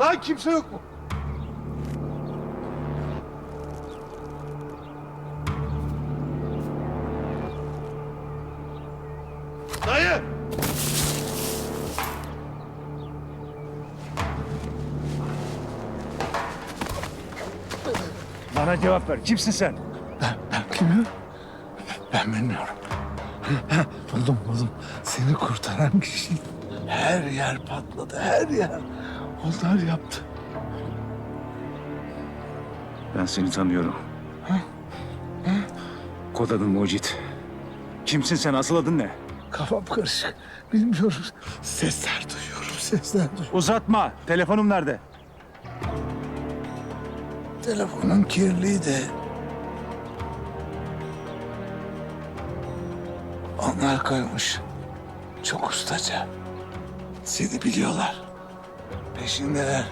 Daha kimse yok mu? Dayı! Bana cevap ver. Kimsin sen? Ben, ben kimim? Ben bilmiyorum. Buldum buldum. Seni kurtaran kişi. Her yer patladı, her yer. Onlar yaptı. Ben seni tanıyorum. Kod adın Mucit. Kimsin sen? Asıl adın ne? Kafam karışık. Bilmiyorum. Sesler duyuyorum, sesler duyuyorum. Uzatma. Telefonum nerede? Telefonun kirliydi. Onlar koymuş. Çok ustaca. Seni biliyorlar. Peşindeler.